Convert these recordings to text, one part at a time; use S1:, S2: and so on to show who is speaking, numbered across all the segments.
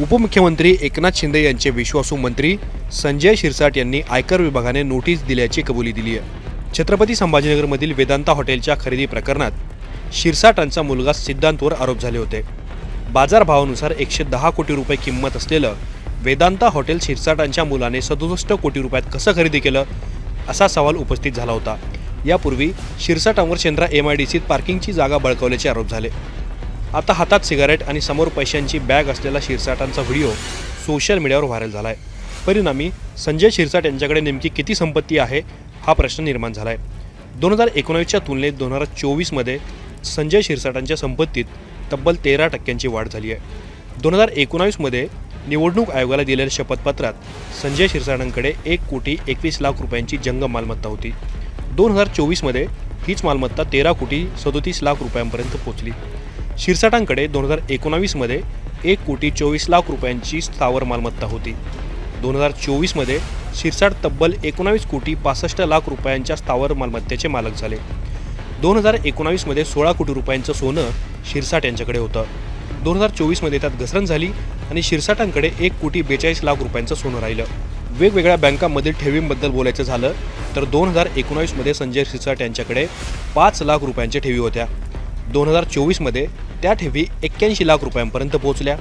S1: उपमुख्यमंत्री एकनाथ शिंदे यांचे विश्वासू मंत्री संजय शिरसाट यांनी आयकर विभागाने नोटीस दिल्याची कबुली दिली आहे. छत्रपती संभाजीनगरमधील वेदांता हॉटेलच्या खरेदी प्रकरणात शिरसाटांचा मुलगा सिद्धांतवर आरोप झाले होते. बाजारभावानुसार एकशे दहा कोटी रुपये किंमत असलेलं वेदांता हॉटेल शिरसाटांच्या मुलाने सदुसष्ट कोटी रुपयात कसं खरेदी केलं असा सवाल उपस्थित झाला होता. यापूर्वी शिरसाटांवर शेंद्रा एम आय डी सीत पार्किंगची जागा बळकवल्याचे आरोप झाले. आता हातात सिगारेट आणि समोर पैशांची बॅग असलेला शिरसाटांचा व्हिडिओ सोशल मीडियावर व्हायरल झाला आहे परिणामी संजय शिरसाट यांच्याकडे नेमकी किती संपत्ती आहे हा प्रश्न निर्माण झाला आहे दोन हजार एकोणावीसच्या तुलनेत दोन हजार चोवीसमध्ये संजय शिरसाटांच्या संपत्तीत तब्बल तेरा टक्क्यांची वाढ झाली आहे. दोन हजार एकोणावीसमध्ये निवडणूक आयोगाला दिलेल्या शपथपत्रात संजय शिरसाटांकडे एक कोटी एकवीस लाख रुपयांची जंग मालमत्ता होती. दोन हजार चोवीसमध्ये हीच मालमत्ता तेरा कोटी सदोतीस लाख रुपयांपर्यंत पोहोचली. शिरसाटांकडे दोन हजार एकोणावीसमध्ये एक कोटी चोवीस लाख रुपयांची स्थावर मालमत्ता होती. दोन हजार चोवीसमध्ये शिरसाट तब्बल एकोणावीस कोटी पासष्ट लाख रुपयांच्या स्थावर मालमत्तेचे मालक झाले. दोन हजार एकोणावीसमध्ये सोळा कोटी रुपयांचं सोनं शिरसाट यांच्याकडे होतं. दोन हजार चोवीसमध्ये त्यात घसरण झाली आणि शिरसाटांकडे एक कोटी बेचाळीस लाख रुपयांचं सोनं राहिलं. वेगवेगळ्या बँकांमधील ठेवींबद्दल बोलायचं झालं तर दोन हजार एकोणावीसमध्ये संजय शिरसाट यांच्याकडे पाच लाख रुपयांच्या ठेवी होत्या. दोन हजार चोवीसमध्ये त्या ठेवी एक्क्याऐंशी लाख रुपयांपर्यंत पोहोचल्या.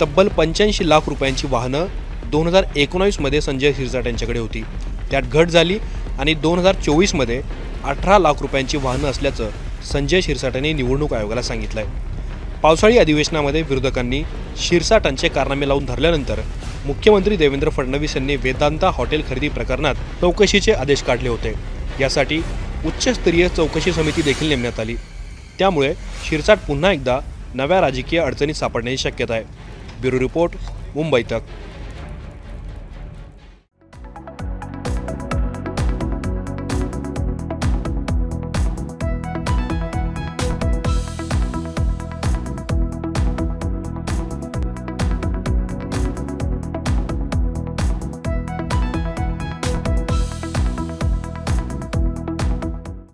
S1: तब्बल पंच्याऐंशी लाख रुपयांची वाहनं दोन हजार एकोणावीसमध्ये संजय शिरसाट यांच्याकडे होती. त्यात घट झाली आणि दोन हजार चोवीसमध्ये अठरा लाख रुपयांची वाहनं असल्याचं संजय शिरसाटांनी निवडणूक आयोगाला सांगितलं आहे पावसाळी अधिवेशनामध्ये विरोधकांनी शिरसाटांचे कारनामे लावून धरल्यानंतर मुख्यमंत्री देवेंद्र फडणवीस यांनी वेदांता हॉटेल खरेदी प्रकरणात चौकशीचे आदेश काढले होते. यासाठी उच्चस्तरीय चौकशी समिती देखील नेमण्यात आली. त्यामुळे शिरसाट पुन्हा एकदा नव्या राजकीय अडचणीत सापडण्याची शक्यता आहे. ब्युरो रिपोर्ट मुंबई तक.